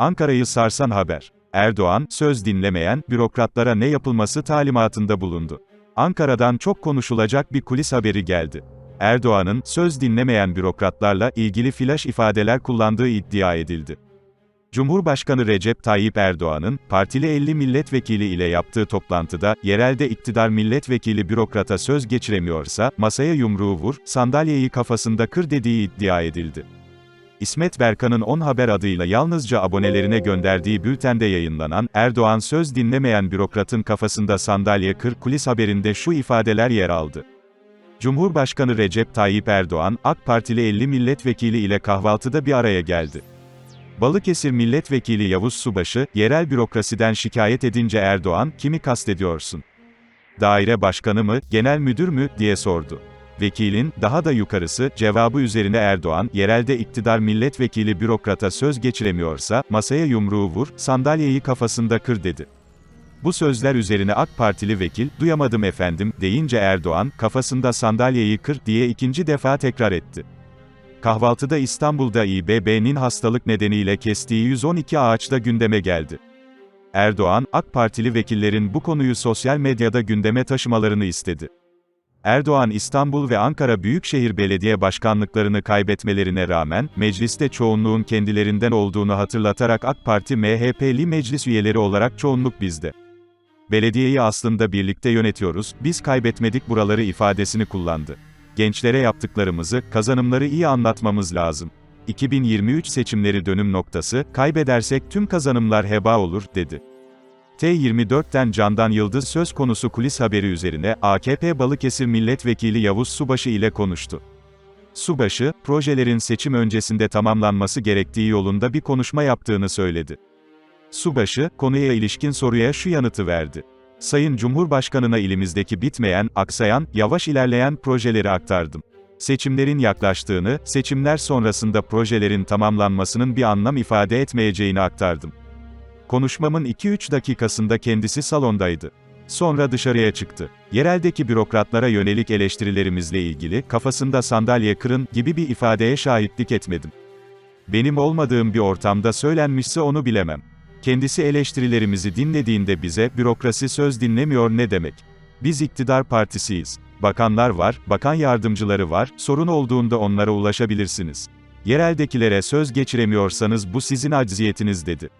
Ankara'yı sarsan haber. Erdoğan, söz dinlemeyen, bürokratlara ne yapılması talimatında bulundu. Ankara'dan çok konuşulacak bir kulis haberi geldi. Erdoğan'ın, söz dinlemeyen bürokratlarla ilgili flash ifadeler kullandığı iddia edildi. Cumhurbaşkanı Recep Tayyip Erdoğan'ın, partili 50 milletvekili ile yaptığı toplantıda, yerelde iktidar milletvekili bürokrata söz geçiremiyorsa, masaya yumruğu vur, sandalyeyi kafasında kır dediği iddia edildi. İsmet Berkan'ın 10 Haber adıyla yalnızca abonelerine gönderdiği bültende yayınlanan, Erdoğan söz dinlemeyen bürokratın kafasında sandalye kır kulis haberinde şu ifadeler yer aldı. Cumhurbaşkanı Recep Tayyip Erdoğan, AK Partili 50 milletvekili ile kahvaltıda bir araya geldi. Balıkesir Milletvekili Yavuz Subaşı, yerel bürokrasiden şikayet edince Erdoğan, kimi kastediyorsun? Daire başkanı mı, genel müdür mü, diye sordu. Vekilin, daha da yukarısı, cevabı üzerine Erdoğan, yerelde iktidar milletvekili bürokrata söz geçiremiyorsa, masaya yumruğu vur, sandalyeyi kafasında kır dedi. Bu sözler üzerine AK Partili vekil, duyamadım efendim, deyince Erdoğan, kafasında sandalyeyi kır, diye ikinci defa tekrar etti. Kahvaltıda İstanbul'da İBB'nin hastalık nedeniyle kestiği 112 ağaçta gündeme geldi. Erdoğan, AK Partili vekillerin bu konuyu sosyal medyada gündeme taşımalarını istedi. Erdoğan İstanbul ve Ankara Büyükşehir Belediye Başkanlıklarını kaybetmelerine rağmen, mecliste çoğunluğun kendilerinden olduğunu hatırlatarak AK Parti MHP'li meclis üyeleri olarak çoğunluk bizde. Belediyeyi aslında birlikte yönetiyoruz, biz kaybetmedik buraları ifadesini kullandı. Gençlere yaptıklarımızı, kazanımları iyi anlatmamız lazım. 2023 seçimleri dönüm noktası, kaybedersek tüm kazanımlar heba olur, dedi. T24'ten Candan Yıldız söz konusu kulis haberi üzerine, AKP Balıkesir Milletvekili Yavuz Subaşı ile konuştu. Subaşı, projelerin seçim öncesinde tamamlanması gerektiği yolunda bir konuşma yaptığını söyledi. Subaşı, konuya ilişkin soruya şu yanıtı verdi. Sayın Cumhurbaşkanına ilimizdeki bitmeyen, aksayan, yavaş ilerleyen projeleri aktardım. Seçimlerin yaklaştığını, seçimler sonrasında projelerin tamamlanmasının bir anlam ifade etmeyeceğini aktardım. Konuşmamın 2-3 dakikasında kendisi salondaydı. Sonra dışarıya çıktı. Yereldeki bürokratlara yönelik eleştirilerimizle ilgili, kafasında sandalye kırın, gibi bir ifadeye şahitlik etmedim. Benim olmadığım bir ortamda söylenmişse onu bilemem. Kendisi eleştirilerimizi dinlediğinde bize, bürokrasi söz dinlemiyor ne demek? Biz iktidar partisiyiz. Bakanlar var, bakan yardımcıları var, sorun olduğunda onlara ulaşabilirsiniz. Yereldekilere söz geçiremiyorsanız bu sizin acziyetiniz dedi.